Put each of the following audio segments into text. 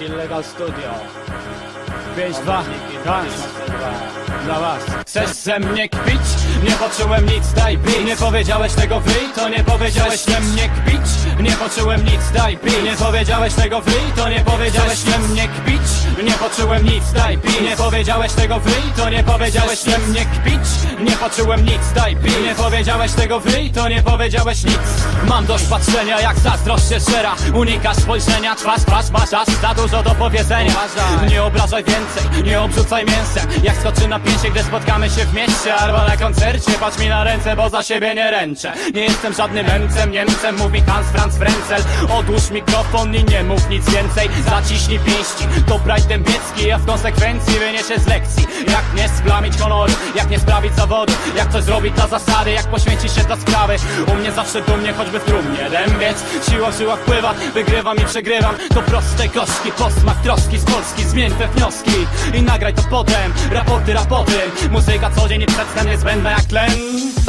Illegal Studio 5-2, tak, dla was Chcesz ze mnie kpić? Nie poczułem nic, daj pi Nie powiedziałeś tego wy, to nie powiedziałeś ze mnie kpić. Nie poczułem nic, daj pi Nie powiedziałeś tego wy, to nie powiedziałeś mnie kpić. Nie poczułem nic, daj pi Nie powiedziałeś tego wy, to nie powiedziałeś mnie kpić. Nie poczułem nic, daj pi Nie powiedziałeś tego wy, to nie powiedziałeś nic. Mam dość patrzenia jak zazdrość się żera Unikasz spojrzenia, twarz, twarz, masz aż za dużo do powiedzenia. Nie obrażaj więcej, nie obrzucaj mięsem Jak skoczy na pięcie, gdy spotkamy się w mieście Albo na koncercie, patrz mi na ręce, bo za siebie nie ręczę. Nie jestem żadnym Niemcem, Niemcem, mówi Hans Franz Frenzel. Odłóż mikrofon i nie mów nic więcej. Zaciśnij pięści, to Bright Dębiecki A w konsekwencji wyniesie z lekcji. Jak nie splamić honoru, jak nie sprawić zawodu Jak coś zrobić dla zasady, jak poświęcić się dla sprawy. U mnie zawsze dumnie, choćby w trumnie Dębiec, siła w żyłach pływa Wygrywam i przegrywam, to proste koszki Posmak troski z Polski, zmień te wnioski I nagraj to potem, raporty, raporty Muzyka co dzień i przedtem niezbędna jak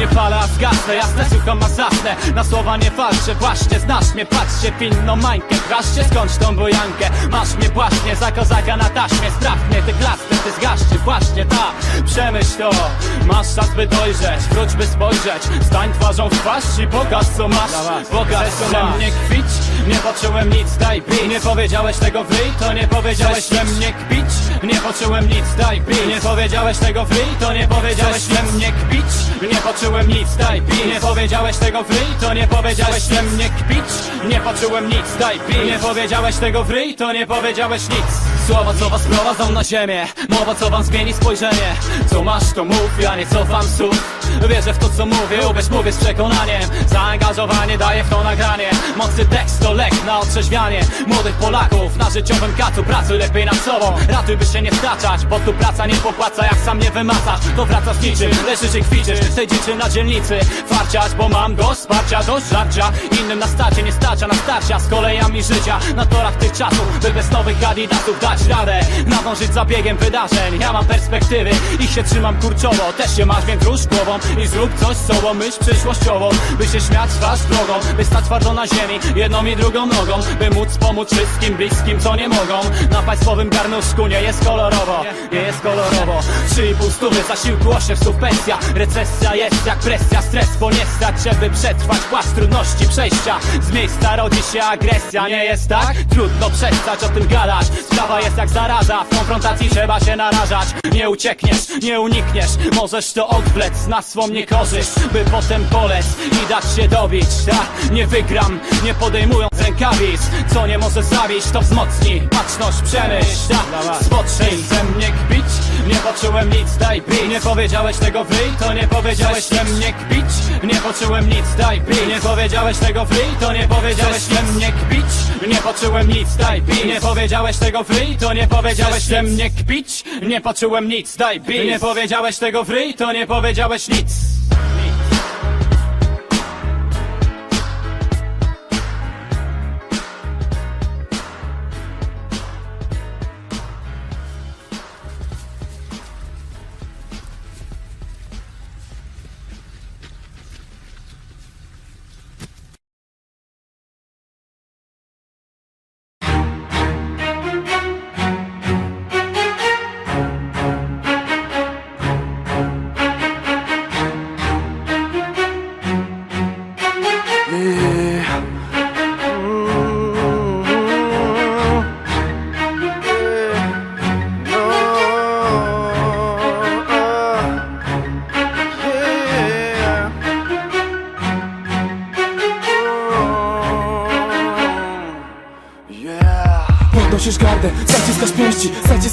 tlen ta, nie palę, a zgasnę, jasne, słucham, a zasnę. Na słowa nie walczę, właśnie, znasz mnie, patrzcie Pilną mańkę, kraszcie, skończ tą bojankę. Masz mnie właśnie, za kozaka na taśmie. Strach mnie, ty klasny, ty zgaszczy, właśnie ta. Przemyśl to, masz czas by dojrzeć Wróć by spojrzeć, stań twarzą w twarz I pokaż co masz, pokaż co mam mnie kpić, nie poczułem nic, daj pi Nie powiedziałeś tego wy, to nie powiedziałeś we mnie kpić? Nie poczułem nic, daj pi Nie powiedziałeś tego wy, to nie powiedziałeś we mnie kpić? Nie poczułem nic, daj pi. Nie powiedziałeś tego wy, to nie powiedziałeś we mnie kpić. Nie poczułem nic, daj pi. Nie powiedziałeś tego wy, to nie powiedziałeś nic. Słowa co was prowadzą na ziemię Mowa co wam zmieni spojrzenie. Co masz to mów, ja nie cofam słów Wierzę w to co mówię, uwierz mówię z przekonaniem. Zaangażowanie daje w to nagranie. Mocny tekst to lek na otrzeźwianie. Młodych Polaków na życiowym kacu Pracuj lepiej nad sobą, ratuj by się nie wtaczać Bo tu praca nie popłaca, jak sam nie wymacasz. To wracasz niczym, leżysz i kwiczysz. Tej dziczy na dzielnicy, farciać Bo mam dość wsparcia, dość żarcia. Innym na starcie nie starcza na starcia Z kolejami życia, na torach tych czasów By bez nowych adidasów dać radę. Nadążyć za biegiem wydarzeń Ja mam perspektywy, ich się trzymam kurczowo. Też się masz, więc rusz głową I zrób coś sobą, myśl przyszłościową By się śmiać twarz drogą By stać twardo na ziemi, jedną i drugą nogą By móc pomóc wszystkim bliskim, co nie mogą. Na państwowym garnuszku nie jest kolorowo Nie jest kolorowo. 3,5 stówy, zasiłku 8 stów pensja. Recesja jest jak presja, stres, bo nie stać Żeby przetrwać płaszcz trudności przejścia. Z miejsca rodzi się agresja, nie jest tak? Trudno przestać o tym gadać. Sprawa jest jak zaraza, w konfrontacji trzeba się narażać. Nie uciekniesz, nie unikniesz Możesz to odwlec na swą niekorzyść By potem polec i dać się dobić Tak, nie wygram, nie podejmując rękawic Co nie może zabić, to wzmocni Baczność, przemyśl, tak, spoczyj Ze mnie kpić, nie poczułem nic, daj pi Nie powiedziałeś tego wy, to nie powiedziałeś ze mnie kpić. Nie poczułem nic, daj pi Nie powiedziałeś tego wy, to nie powiedziałeś ze mnie kpić. Nie poczułem nic, daj pi Nie powiedziałeś tego wy, to nie powiedziałeś ze mnie kpić. Nie poczułem nic, daj pi Nie powiedziałeś tego wy, to nie powiedziałeś nic Dance.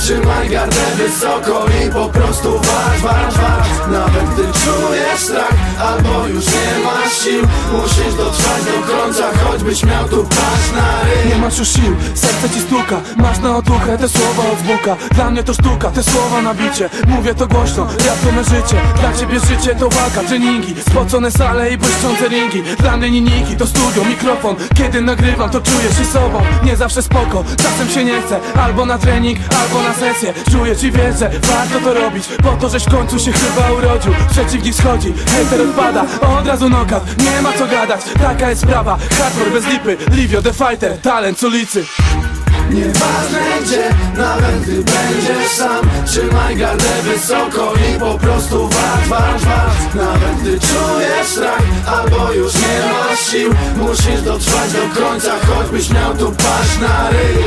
Trzymaj gardę wysoko i po prostu walcz, walcz, walcz. Nawet gdy czujesz strach albo już nie masz sił Musisz dotrwać do końca, choćbyś miał tu paść na ryj. Nie masz już sił, serce ci stuka Masz na otuchę te słowa od Buka Dla mnie to sztuka, te słowa na bicie. Mówię to głośno, me życie Dla ciebie życie to walka, treningi Spocone sale i błyszczące ringi. Dla mnie niniki to studio, mikrofon. Kiedy nagrywam to czuję się sobą. Nie zawsze spoko, czasem się nie chce. Albo na trening, albo na sesję. Czuję ci wiesz, że warto to robić. Po to, żeś w końcu się chyba urodził. Przeciwnik schodzi, hater odpada. Od razu knockout, nie ma co gadać. Taka jest sprawa, hardcore bez lipy. Livio the fighter, talent z ulicy. Nieważne gdzie, nawet gdy będziesz sam. Trzymaj gardę wysoko i po prostu walcz, walcz, walcz. Nawet gdy czujesz strach albo już nie masz sił. Musisz dotrwać do końca, choćbyś miał tu paść na ryj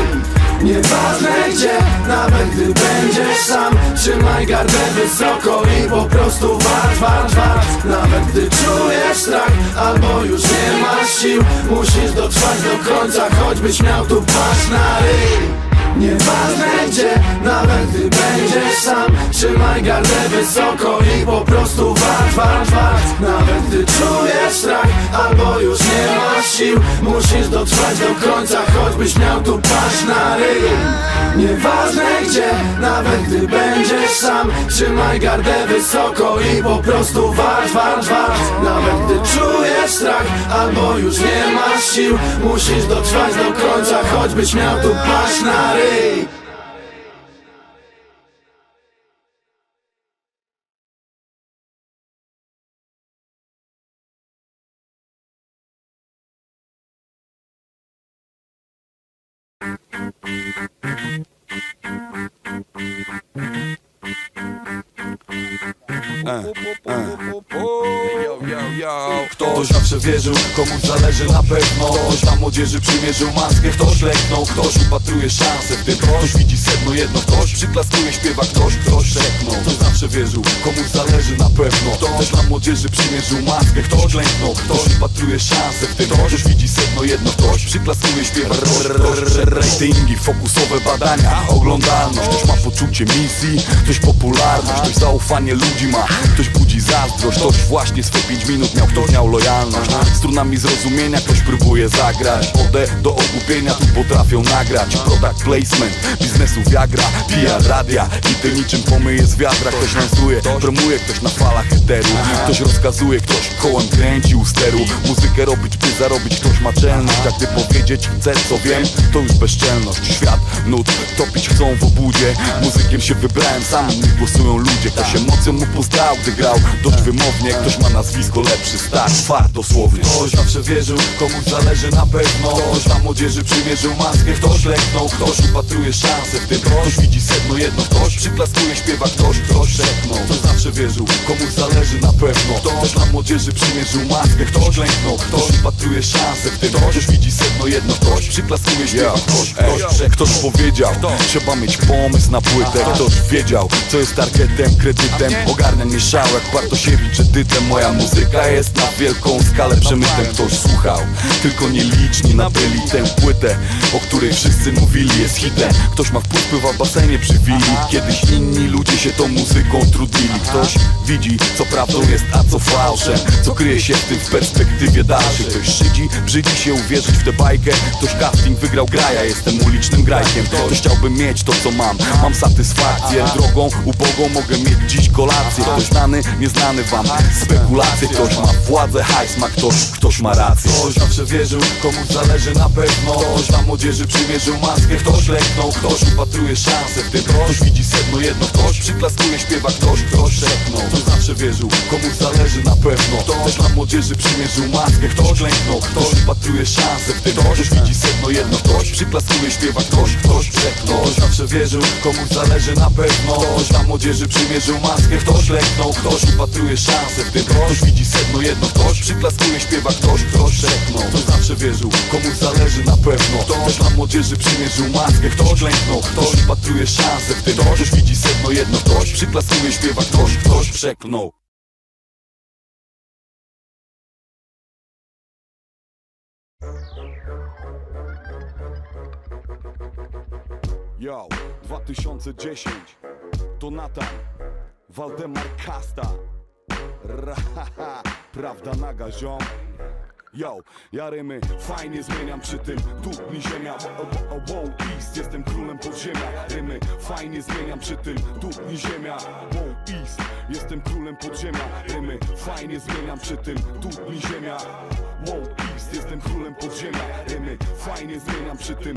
Nieważne gdzie, nawet gdy będziesz sam. Trzymaj gardę wysoko i po prostu walcz, walcz, walcz Nawet gdy czujesz strach albo już nie masz sił Musisz dotrwać do końca, choćbyś miał tu paść na ryj. Nieważne gdzie, nawet gdy będziesz sam. Trzymaj gardę wysoko i po prostu walcz, walcz, walcz. Nawet gdy czujesz strach albo już nie masz sił. Musisz dotrwać do końca, choćbyś miał tu paść na ryj. Nieważne gdzie, nawet gdy będziesz sam. Trzymaj gardę wysoko i po prostu walcz, walcz, walcz. Nawet gdy czujesz strach albo już nie masz sił. Musisz dotrwać do końca, choćbyś miał tu paść na ryj Ktoś zawsze wierzył, komuś zależy na pewno. Ktoś na młodzieży przymierzył maskę, ktoś leknął Ktoś upatruje szansę w tym, ktoś widzi sedno jedno. Ktoś przyklaskuje, śpiewa ktoś, ktoś szepnął. Ktoś zawsze wierzył, komuś zależy na pewno. Ktoś na młodzieży przymierzył maskę, ktoś klęknął Ktoś upatruje szansę w tym, ktoś widzi sedno jedno Ktoś przyklaskuje, śpiewa Ratingi, fokusowe badania, oglądalność. Ktoś ma poczucie misji, ktoś popularność Ktoś zaufanie ludzi ma, ktoś budzi zazdrość. Ktoś właśnie swe 5 minut miał, ktoś miał lojalność. Strunami zrozumienia ktoś próbuje zagrać. Odę do ogłupienia tu potrafią nagrać. Product placement, biznesu Viagra PR radia i ty niczym pomyje z Ktoś lansuje, promuje ktoś na falach eteru. Ktoś rozkazuje, ktoś kołem kręci u steru. Muzykę robić by zarobić, ktoś ma czelność. A gdy powiedzieć chcę co wiem, to już bezczelność Świat, nut, topić chcą w obudzie. Muzykiem się wybrałem, sam mnie głosują ludzie. Ktoś emocją mu pozdał, gdy grał dość wymownie. Ktoś ma nazwisko lepszy, start, fart dosłownie. Ktoś zawsze wierzył, komuś zależy na pewno. Ktoś na młodzieży przymierzył maskę, ktoś leknął. Ktoś upatruje szansę w tym, ktoś widzi sedno jedno Ktoś przyklaskuje, śpiewa ktoś, ktoś szepnął. Ktoś zawsze wierzył, komuś zależy na pewno. Ktoś na młodzieży przymierzył maskę, ktoś klęknął. Ktoś upatruje szansę w tym, ktoś widzi sedno jedno Ktoś przyklaskuje, śpiewa ktoś, powiedział Trzeba mieć pomysł na płytę. Ktoś wiedział, co jest targetem, kredytem. Ogarnia mnie szał jak Bartosiewicz edytem Moja muzyka jest na wielką skalę przemytem. Ktoś słuchał, tylko nieliczni nabyli tę płytę O której wszyscy mówili jest hitem. Ktoś ma wpływ, pływa w basenie przy willi Kiedyś inni ludzie się tą muzyką trudnili Ktoś widzi, co prawdą jest, a co fałszem. Co kryje się w tym w perspektywie dalszej. Ktoś szydzi, brzydzi się uwierzyć w bajkę. Ktoś casting wygrał graja, jestem ulicznym grajkiem. Ktoś chciałby mieć to co mam, mam satysfakcję. Drogą ubogą mogę mieć dziś kolację. Ktoś znany, nieznany wam, spekulacje. Ktoś ma władzę, hajs ma ktoś, ktoś ma rację. Ktoś zawsze wierzył, komuś zależy na pewno. Ktoś na młodzieży przymierzył maskę, ktoś leknął. Ktoś upatruje szansę w tym, ktoś widzi sedno jedno. Ktoś przyklaskuje, śpiewa. Ktoś, ktoś szepnął. Ktoś zawsze wierzył, komuś zależy na pewno. Ktoś na młodzieży przymierzył maskę, maskę Ktoś klęknął, ktoś upatruje szansę w tym Ktoś widzi sedno jedno, ktoś. Przyklaskuje, śpiewa ktoś Ktoś przeknął, ktoś. Zawsze wierzył, komuś zależy na pewno. Ktoś dla młodzieży przymierzył maskę Ktoś klęknął, ktoś upatruje szansę w tym. Ktoś widzi sedno jedno, ktoś. Przyklaskuje, śpiewa ktoś Ktoś przeknął, ktoś zawsze wierzył, komuś zależy na pewno. Ktoś dla młodzieży przymierzył maskę Ktoś klęknął, ktoś upatruje szansę w tym. Ktoś widzi sedno jedno, ktoś. Przyklaskuje, śpiewa ktoś Ktoś przeknął Yo, 2010 To Natan Waldemar Kasta. Rahaha, prawda naga ziom Yo, ja rymy fajnie zmieniam przy tym. Mi ziemia, wow, east. Jestem królem podziemia. Rymy fajnie zmieniam przy tym. Mi ziemia, wow, east. Jestem królem podziemia. Rymy fajnie zmieniam przy tym. Mi ziemia. Wow, east. Jestem królem podziemia. Rymy fajnie zmieniam przy tym.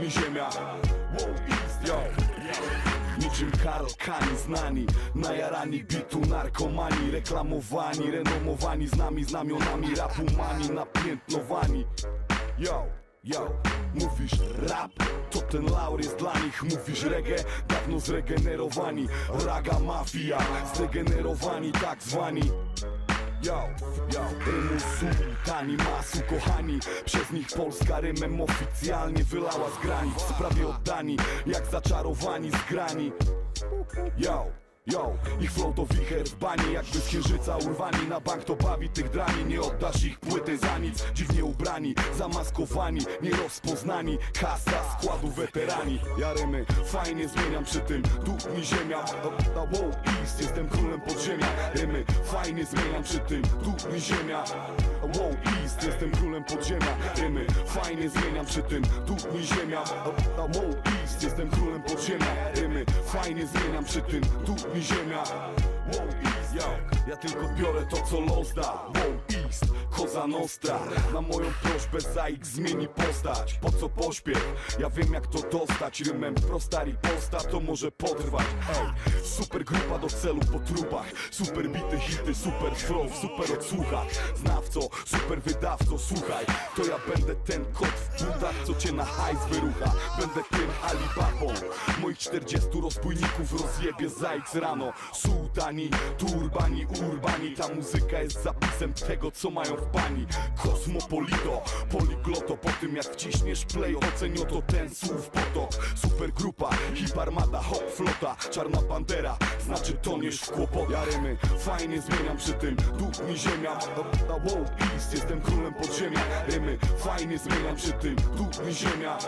Mi ziemia Niczym Karl Kani znani Najarani bitu, narkomani Reklamowani, renomowani Z nami znamionami rapumani Napiętnowani. Yo, yo Mówisz rap, to ten laur jest dla nich Mówisz reggae, dawno zregenerowani Raga mafia, zdegenerowani tak zwani Yo, yo, rymu sułtani, masu kochani. Przez nich Polska rymem oficjalnie wylała z granic. Prawie oddani, jak zaczarowani zgrani. Yo, yo, ich flow to wicher w bani Jakby z księżyca urwani. Na bank to bawi tych drani. Nie oddasz ich płyty za nic. Dziwnie ubrani, zamaskowani Nierozpoznani, kasa składu weterani. Ja rymy fajnie zmieniam przy tym. Duch mi ziemia, wow, east Jestem królem podziemia. Rymy fajnie zmieniam przy tym Duch mi ziemia. Wow, east Jestem królem podziemia. Rymy fajnie zmieniam przy tym Duch mi ziemia. Wow, east Jestem królem podziemia. Rymy fajnie zmieniam przy tym Duch mi ziemia. Wow, east Ja tylko biorę to co los da. Wow, east Koza Nostra. Na moją prośbę za ich zmieni postać. Po co pośpiech? Ja wiem jak to dostać. Rymem prosta riposta to może potrwać. Ej, super grupa do celu po trupach. Super bity hity, super flow, super odsłuchach Znawco, super wydawco, słuchaj. To ja będę ten kot w butach Co cię na hajs wyrucha. Będę tym Alibabą. Moich 40 rozbójników rozjebie za X rano. Sułtani, turbani, urbani Ta muzyka jest zapisem tego co mają w bani Kosmopolito, poligloto Po tym jak wciśniesz play Ocenio to ten słów potok. Super grupa, hip armada, hop flota Czarna bandera, znaczy toniesz w kłopot Ja rymy fajnie zmieniam przy tym Duch mi ziemia, wow, east Jestem królem podziemia. Rymy fajnie zmieniam przy tym Duch mi ziemia,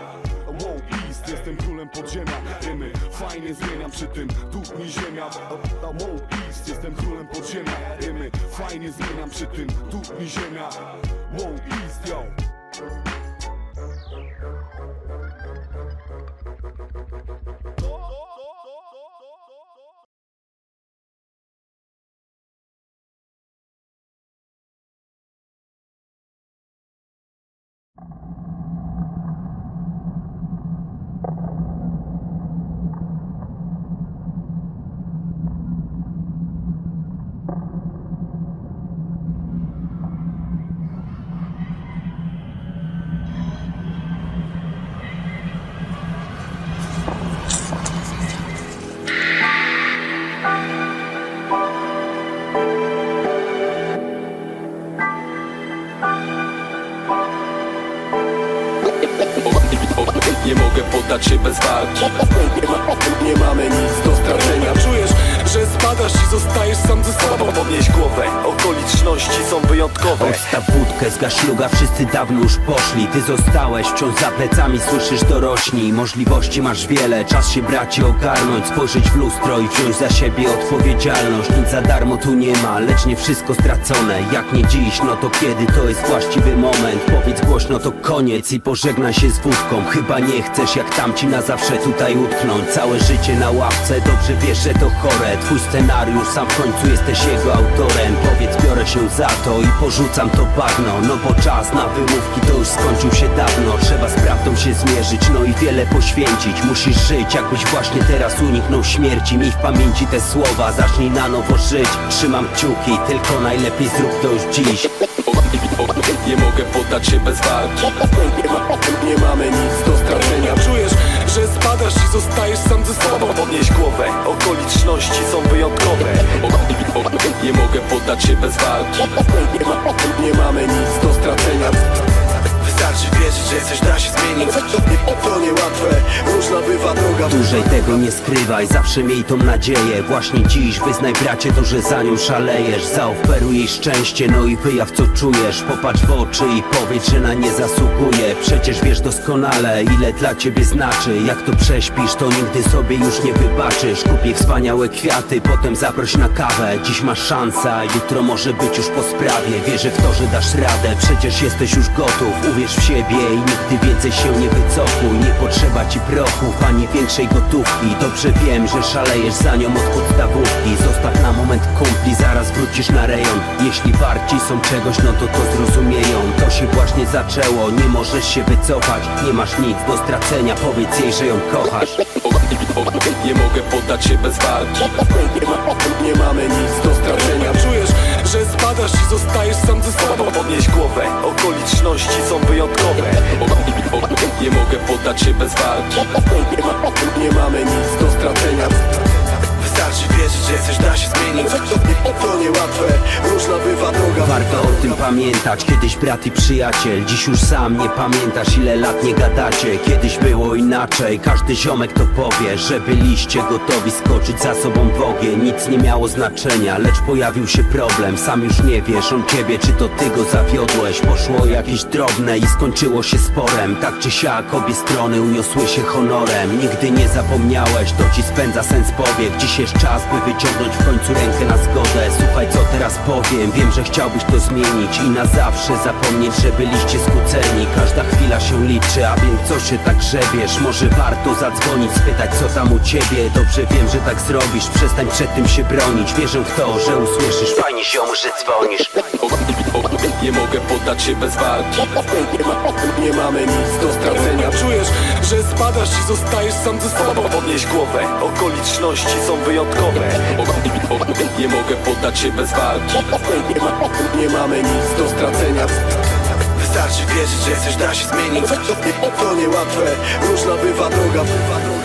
wow, east Jestem królem podziemia. Rymy fajnie zmieniam przy tym Duch mi ziemia, wow, east Jestem królem podziemia. Rymy fajnie zmieniam przy tym Duch mi ziemia, wow, east, yo poddać się bez walki nie, ma, nie mamy nic do spadasz i zostajesz sam ze sobą. Podnieś głowę, okoliczności są wyjątkowe. Odstaw wódkę, zgasz śluga, wszyscy dawno już poszli. Ty zostałeś, wciąż za plecami słyszysz dorośli. Możliwości masz wiele, czas się bracie ogarnąć Spojrzeć w lustro i wziąć za siebie odpowiedzialność. Nic za darmo tu nie ma, lecz nie wszystko stracone. Jak nie dziś, no to kiedy to jest właściwy moment? Powiedz głośno to koniec i pożegnaj się z wódką. Chyba nie chcesz jak tamci na zawsze tutaj utknąć. Całe życie na ławce, dobrze wiesz, że to chore. Twój scenariusz, sam w końcu jesteś jego autorem. Powiedz biorę się za to i porzucam to bagno. No bo czas na wymówki to już skończył się dawno. Trzeba z prawdą się zmierzyć, no i wiele poświęcić. Musisz żyć, jakbyś właśnie teraz uniknął śmierci. Miej w pamięci te słowa, zacznij na nowo żyć. Trzymam kciuki, tylko najlepiej zrób to już dziś. Walki nie, ma, nie mamy nic do stracenia. Czujesz, że spadasz i zostajesz sam ze sobą. Podnieś głowę, okoliczności są wyjątkowe. Nie mogę poddać się bez walki. Nie, ma, nie mamy nic do stracenia Wystarczy wierzyć, że coś da się zmienić. To niełatwe, różna bywa droga. Dłużej tego nie skrywaj, zawsze miej tą nadzieję. Właśnie dziś wyznaj bracie to, że za nią szalejesz. Zaoferuj jej szczęście, no i wyjaw co czujesz. Popatrz w oczy i powiedz, że na nie zasługuje. Przecież wiesz doskonale, ile dla ciebie znaczy. Jak to prześpisz, to nigdy sobie już nie wybaczysz. Kup jej wspaniałe kwiaty, potem zaproś na kawę. Dziś masz szansę, a jutro może być już po sprawie. Wierzę w to, że dasz radę, przecież jesteś już gotów. Uwierz w siebie i nigdy więcej się nie wycofuj. Nie potrzeba ci prochów, ani większej gotówki. Dobrze wiem, że szalejesz za nią od podstawówki. Zostaw na moment kumpli, zaraz wrócisz na rejon. Jeśli warci są czegoś, no to to zrozumieją. To się właśnie zaczęło, nie możesz się wycofać. Nie masz nic do stracenia, powiedz jej, że ją kochasz. Nie mogę poddać się bez walki. Nie, ma, nie mamy nic do stracenia że spadasz i zostajesz sam ze sobą. Podnieś głowę, okoliczności są wyjątkowe. Nie mogę poddać się bez walki. Nie, ma, nie mamy nic do stracenia Wystarczy wierzyć, że coś da się zmienić. To niełatwe, różna bywa droga. Warto o tym pamiętać, kiedyś brat i przyjaciel. Dziś już sam nie pamiętasz ile lat nie gadacie. Kiedyś było inaczej, każdy ziomek to powie Że byliście gotowi skoczyć za sobą w ogień. Nic nie miało znaczenia, lecz pojawił się problem. Sam już nie wiesz, on ciebie czy to ty go zawiodłeś. Poszło jakieś drobne i skończyło się sporem. Tak czy siak obie strony uniosły się honorem. Nigdy nie zapomniałeś, to ci spędza sens powiek Dziś jest czas, by wyciągnąć w końcu rękę na zgodę. Słuchaj co teraz powiem, wiem, że chciałbyś to zmienić I na zawsze zapomnieć, że byliście skłóceni. Każda chwila się liczy, a więc co się tak grzebiesz? Może warto zadzwonić, spytać co tam u ciebie? Dobrze wiem, że tak zrobisz, przestań przed tym się bronić. Wierzę w to, że usłyszysz. Fajnie ziom, że dzwonisz. Nie mogę poddać się bez walki. Nie, ma, nie mamy nic do że spadasz i zostajesz sam ze sobą. Podnieś głowę, okoliczności są wyjątkowe. Nie mogę poddać się bez walki. Nie, ma, nie mamy nic do stracenia. Wystarczy wierzyć, że coś da się zmienić. To niełatwe, różna bywa droga, bywa droga